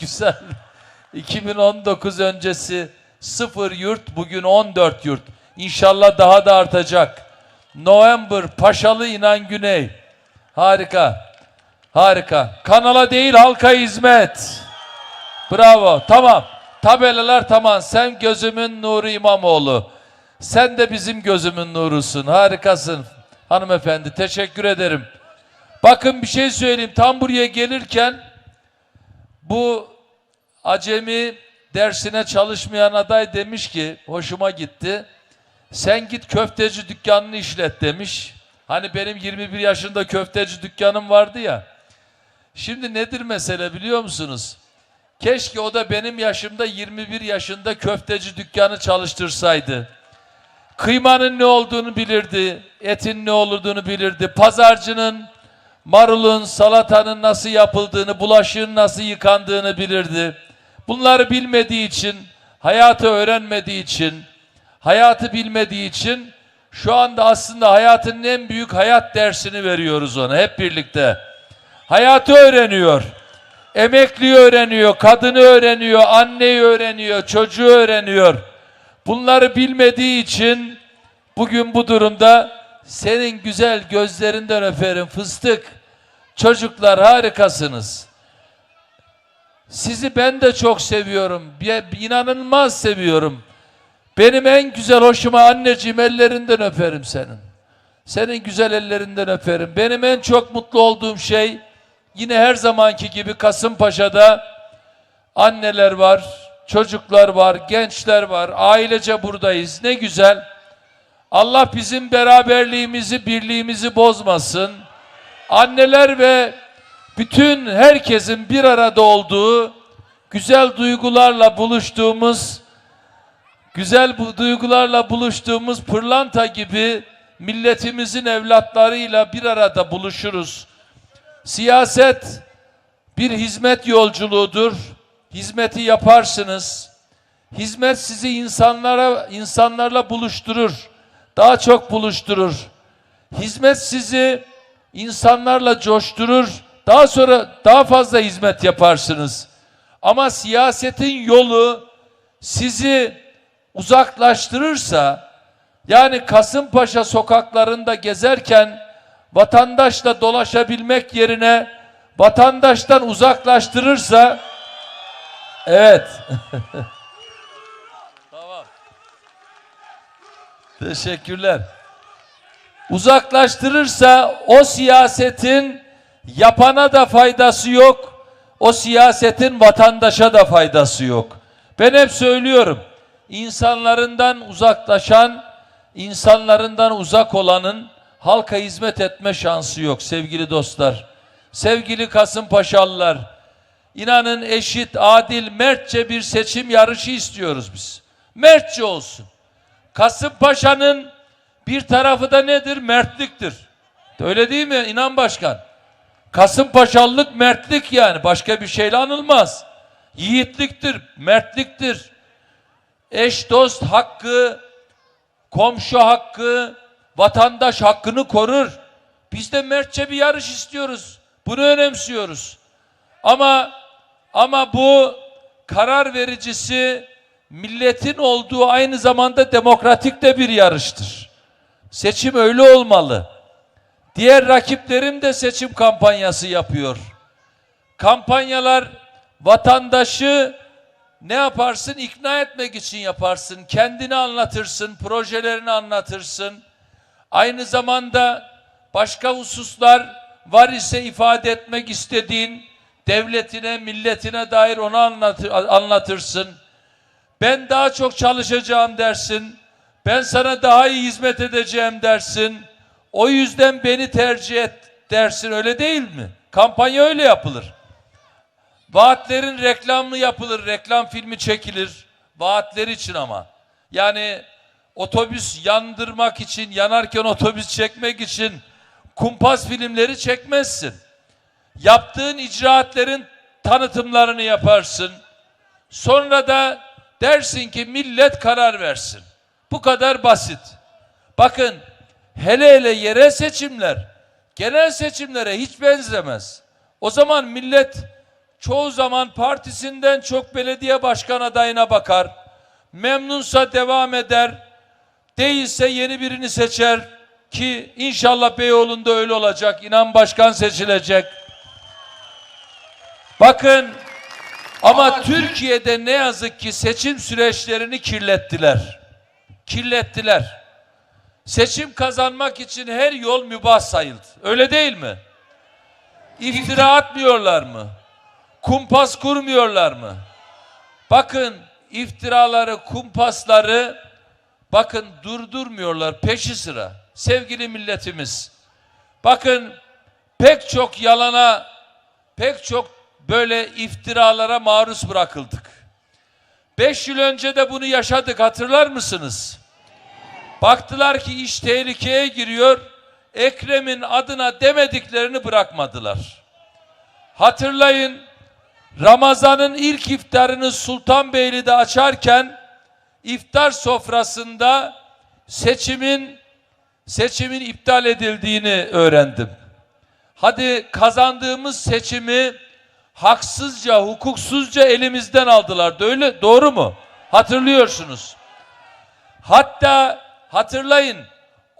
güzel. 2019 öncesi 0 yurt bugün 14 yurt. İnşallah daha da artacak. November Paşalı İnan Güney. Harika. Harika. Kanala değil halka hizmet. Bravo. Tamam. Tabelalar tamam. Sen gözümün nuru İmamoğlu. Sen de bizim gözümün nurusun. Harikasın. Hanımefendi teşekkür ederim. Bakın bir şey söyleyeyim. Tam buraya gelirken bu acemi dersine çalışmayan aday demiş ki hoşuma gitti. Sen git köfteci dükkanını işlet demiş. Hani benim 21 yaşında köfteci dükkanım vardı ya. Şimdi nedir mesele biliyor musunuz? Keşke o da benim yaşımda 21 yaşında köfteci dükkanı çalıştırsaydı. Kıymanın ne olduğunu bilirdi, etin ne olduğunu bilirdi. Pazarcının marulun, salatanın nasıl yapıldığını, bulaşığın nasıl yıkandığını bilirdi. Bunları bilmediği için, hayatı öğrenmediği için, hayatı bilmediği için şu anda aslında hayatın en büyük hayat dersini veriyoruz ona hep birlikte. Hayatı öğreniyor. Emekliyi öğreniyor, kadını öğreniyor, anneyi öğreniyor, çocuğu öğreniyor. Bunları bilmediği için bugün bu durumda senin güzel gözlerinden öperim fıstık. Çocuklar harikasınız. Sizi ben de çok seviyorum. İnanılmaz seviyorum. Benim en güzel hoşuma anneciğim ellerinden öperim senin. Senin güzel ellerinden öperim. Benim en çok mutlu olduğum şey yine her zamanki gibi Kasımpaşa'da anneler var, çocuklar var, gençler var. Ailece buradayız. Ne güzel. Allah bizim beraberliğimizi, birliğimizi bozmasın. Anneler ve bütün herkesin bir arada olduğu, güzel duygularla buluştuğumuz, güzel bu duygularla buluştuğumuz pırlanta gibi milletimizin evlatlarıyla bir arada buluşuruz. Siyaset bir hizmet yolculuğudur. Hizmeti yaparsınız. Hizmet sizi insanlara insanlarla buluşturur. Daha çok buluşturur. Hizmet sizi insanlarla coşturur. Daha sonra daha fazla hizmet yaparsınız. Ama siyasetin yolu sizi uzaklaştırırsa yani Kasımpaşa sokaklarında gezerken vatandaşla dolaşabilmek yerine vatandaştan uzaklaştırırsa evet tamam teşekkürler uzaklaştırırsa o siyasetin yapana da faydası yok o siyasetin vatandaşa da faydası yok ben hep söylüyorum insanlarından uzaklaşan insanlarından uzak olanın halka hizmet etme şansı yok sevgili dostlar. Sevgili Kasımpaşalılar, inanın eşit, adil, mertçe bir seçim yarışı istiyoruz biz. Mertçe olsun. Kasımpaşa'nın bir tarafı da nedir? Mertliktir. Öyle değil mi İnan Başkan? Kasımpaşalılık mertlik yani. Başka bir şeyle anılmaz. Yiğitliktir, mertliktir. Eş dost hakkı, komşu hakkı, vatandaş hakkını korur. Biz de mertçe bir yarış istiyoruz. Bunu önemsiyoruz. Ama ama bu karar vericisi milletin olduğu aynı zamanda demokratik de bir yarıştır. Seçim öyle olmalı. Diğer rakiplerim de seçim kampanyası yapıyor. Kampanyalar vatandaşı ne yaparsın? İkna etmek için yaparsın. Kendini anlatırsın, projelerini anlatırsın. Aynı zamanda başka hususlar var ise ifade etmek istediğin devletine, milletine dair onu anlatır, anlatırsın. Ben daha çok çalışacağım dersin. Ben sana daha iyi hizmet edeceğim dersin. O yüzden beni tercih et dersin öyle değil mi? Kampanya öyle yapılır. Vaatlerin reklamı yapılır, reklam filmi çekilir. Vaatler için ama. Yani otobüs yandırmak için, yanarken otobüs çekmek için kumpas filmleri çekmezsin. Yaptığın icraatlerin tanıtımlarını yaparsın. Sonra da dersin ki millet karar versin. Bu kadar basit. Bakın hele hele yerel seçimler genel seçimlere hiç benzemez. O zaman millet çoğu zaman partisinden çok belediye başkan adayına bakar. Memnunsa devam eder. Değilse yeni birini seçer ki inşallah Beyoğlu'nda öyle olacak. İnan başkan seçilecek. Bakın ama Türkiye'de ne yazık ki seçim süreçlerini kirlettiler. Kirlettiler. Seçim kazanmak için her yol mübah sayıldı. Öyle değil mi? İftira atmıyorlar mı? Kumpas kurmuyorlar mı? Bakın iftiraları, kumpasları bakın durdurmuyorlar peşi sıra. Sevgili milletimiz. Bakın pek çok yalana, pek çok böyle iftiralara maruz bırakıldık. Beş yıl önce de bunu yaşadık hatırlar mısınız? Baktılar ki iş tehlikeye giriyor. Ekrem'in adına demediklerini bırakmadılar. Hatırlayın Ramazan'ın ilk iftarını Sultanbeyli'de açarken iftar sofrasında seçimin seçimin iptal edildiğini öğrendim. Hadi kazandığımız seçimi haksızca, hukuksuzca elimizden aldılar. Öyle doğru mu? Hatırlıyorsunuz. Hatta hatırlayın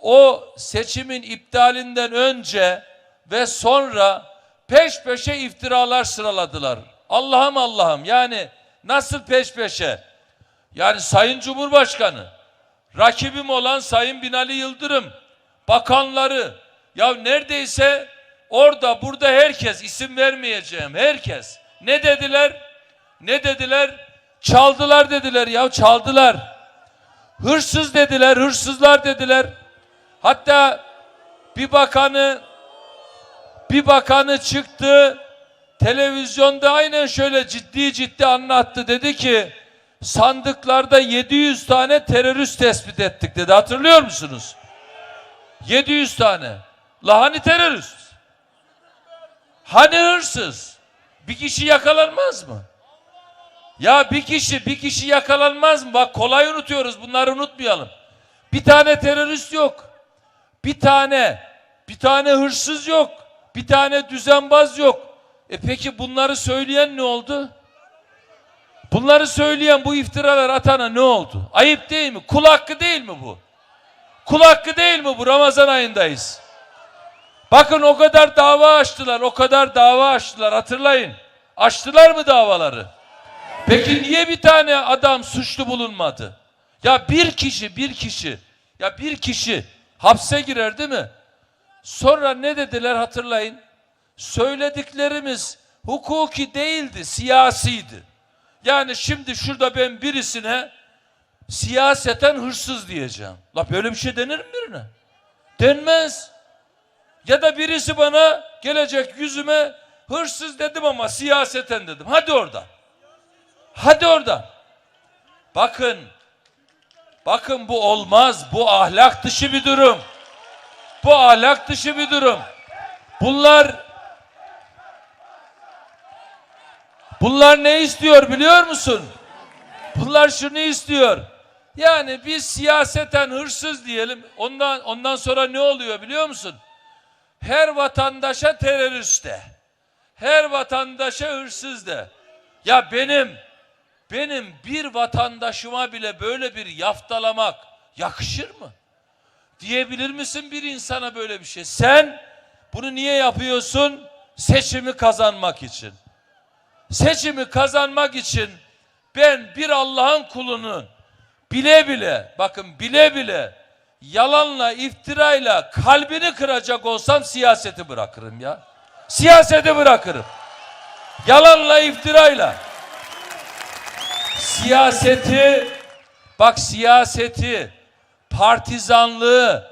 o seçimin iptalinden önce ve sonra peş peşe iftiralar sıraladılar. Allah'ım Allah'ım yani nasıl peş peşe? Yani Sayın Cumhurbaşkanı, rakibim olan Sayın Binali Yıldırım, bakanları, ya neredeyse orada burada herkes isim vermeyeceğim herkes. Ne dediler? Ne dediler? Çaldılar dediler ya çaldılar. Hırsız dediler, hırsızlar dediler. Hatta bir bakanı bir bakanı çıktı televizyonda aynen şöyle ciddi ciddi anlattı. Dedi ki sandıklarda 700 tane terörist tespit ettik dedi. Hatırlıyor musunuz? 700 tane. La hani terörist? Hani hırsız? Bir kişi yakalanmaz mı? Ya bir kişi bir kişi yakalanmaz mı? Bak kolay unutuyoruz bunları unutmayalım. Bir tane terörist yok. Bir tane bir tane hırsız yok. Bir tane düzenbaz yok. E peki bunları söyleyen ne oldu? Bunları söyleyen bu iftiralar atana ne oldu? Ayıp değil mi? Kul hakkı değil mi bu? Kul hakkı değil mi bu? Ramazan ayındayız. Bakın o kadar dava açtılar, o kadar dava açtılar hatırlayın. Açtılar mı davaları? Peki niye bir tane adam suçlu bulunmadı? Ya bir kişi, bir kişi, ya bir kişi hapse girer değil mi? Sonra ne dediler hatırlayın. Söylediklerimiz hukuki değildi, siyasiydi. Yani şimdi şurada ben birisine siyaseten hırsız diyeceğim. La böyle bir şey denir mi birine? Denmez. Ya da birisi bana gelecek yüzüme hırsız dedim ama siyaseten dedim. Hadi orada. Hadi orada. Bakın. Bakın bu olmaz. Bu ahlak dışı bir durum. Bu ahlak dışı bir durum. Bunlar Bunlar ne istiyor biliyor musun? Bunlar şunu istiyor. Yani biz siyaseten hırsız diyelim. Ondan ondan sonra ne oluyor biliyor musun? Her vatandaşa terörist de. Her vatandaşa hırsız de. Ya benim benim bir vatandaşıma bile böyle bir yaftalamak yakışır mı? Diyebilir misin bir insana böyle bir şey? Sen bunu niye yapıyorsun? Seçimi kazanmak için. Seçimi kazanmak için ben bir Allah'ın kulunun bile bile bakın bile bile yalanla iftirayla kalbini kıracak olsam siyaseti bırakırım ya. Siyaseti bırakırım. Yalanla iftirayla. Siyaseti bak siyaseti partizanlığı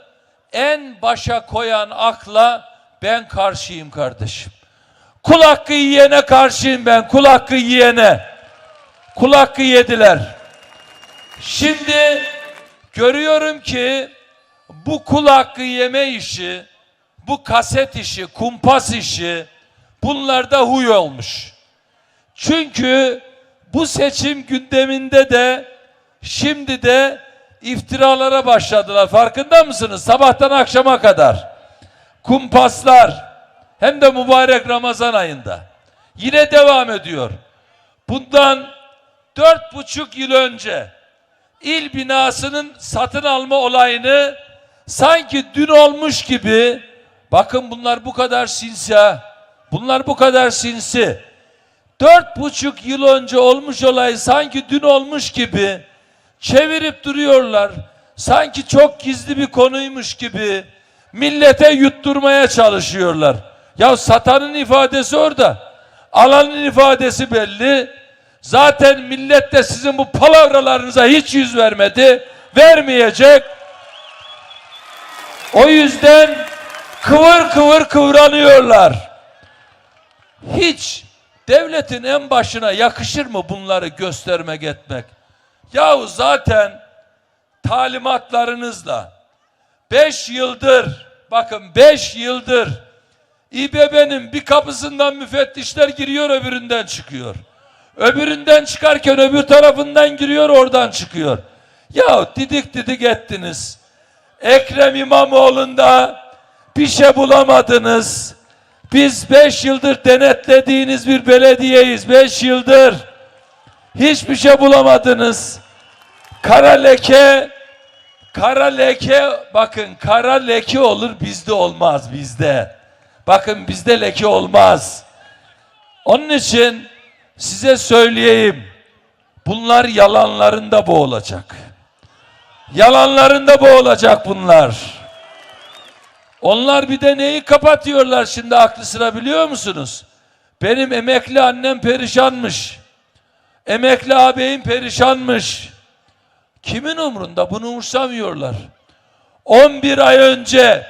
en başa koyan akla ben karşıyım kardeşim. Kul hakkı yiyene karşıyım ben. Kul hakkı yiyene. Kul hakkı yediler. Şimdi görüyorum ki bu kul hakkı yeme işi, bu kaset işi, kumpas işi bunlarda huy olmuş. Çünkü bu seçim gündeminde de şimdi de iftiralara başladılar. Farkında mısınız? Sabahtan akşama kadar. Kumpaslar hem de mübarek Ramazan ayında. Yine devam ediyor. Bundan dört buçuk yıl önce il binasının satın alma olayını sanki dün olmuş gibi bakın bunlar bu kadar sinsi ha. Bunlar bu kadar sinsi. Dört buçuk yıl önce olmuş olay sanki dün olmuş gibi çevirip duruyorlar. Sanki çok gizli bir konuymuş gibi millete yutturmaya çalışıyorlar. Ya satanın ifadesi orada. Alanın ifadesi belli. Zaten millet de sizin bu palavralarınıza hiç yüz vermedi. Vermeyecek. O yüzden kıvır kıvır kıvranıyorlar. Hiç devletin en başına yakışır mı bunları göstermek etmek? Yahu zaten talimatlarınızla beş yıldır bakın beş yıldır İBB'nin bir kapısından müfettişler giriyor öbüründen çıkıyor. Öbüründen çıkarken öbür tarafından giriyor oradan çıkıyor. Ya didik didik ettiniz. Ekrem İmamoğlu'nda bir şey bulamadınız. Biz beş yıldır denetlediğiniz bir belediyeyiz. Beş yıldır hiçbir şey bulamadınız. Kara leke, kara leke, bakın kara leke olur bizde olmaz bizde. Bakın bizde leke olmaz. Onun için size söyleyeyim. Bunlar yalanlarında boğulacak. Yalanlarında boğulacak bunlar. Onlar bir de neyi kapatıyorlar şimdi aklı sıra biliyor musunuz? Benim emekli annem perişanmış. Emekli ağabeyim perişanmış. Kimin umrunda bunu umursamıyorlar. 11 ay önce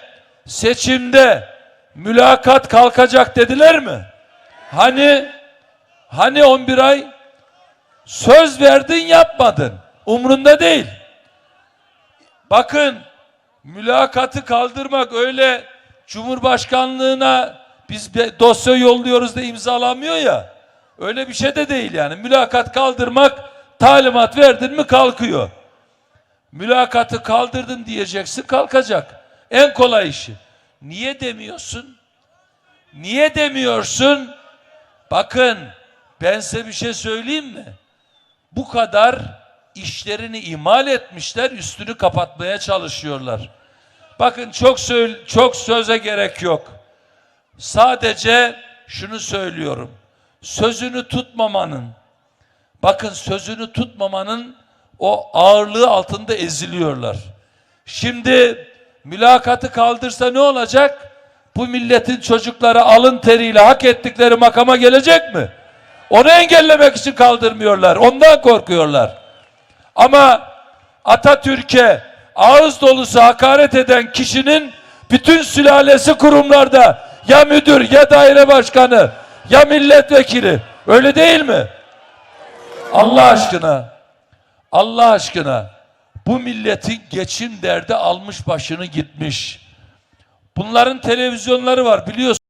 seçimde mülakat kalkacak dediler mi? Hani hani 11 ay söz verdin yapmadın. Umrunda değil. Bakın mülakatı kaldırmak öyle Cumhurbaşkanlığına biz dosya yolluyoruz da imzalanmıyor ya. Öyle bir şey de değil yani. Mülakat kaldırmak talimat verdin mi kalkıyor. Mülakatı kaldırdın diyeceksin kalkacak. En kolay işi. Niye demiyorsun? Niye demiyorsun? Bakın ben size bir şey söyleyeyim mi? Bu kadar işlerini ihmal etmişler, üstünü kapatmaya çalışıyorlar. Bakın çok söyle, çok söze gerek yok. Sadece şunu söylüyorum. Sözünü tutmamanın, bakın sözünü tutmamanın o ağırlığı altında eziliyorlar. Şimdi mülakatı kaldırsa ne olacak? Bu milletin çocukları alın teriyle hak ettikleri makama gelecek mi? Onu engellemek için kaldırmıyorlar. Ondan korkuyorlar. Ama Atatürk'e ağız dolusu hakaret eden kişinin bütün sülalesi kurumlarda ya müdür ya daire başkanı ya milletvekili öyle değil mi? Allah aşkına Allah aşkına bu milletin geçim derdi almış başını gitmiş. Bunların televizyonları var biliyorsun.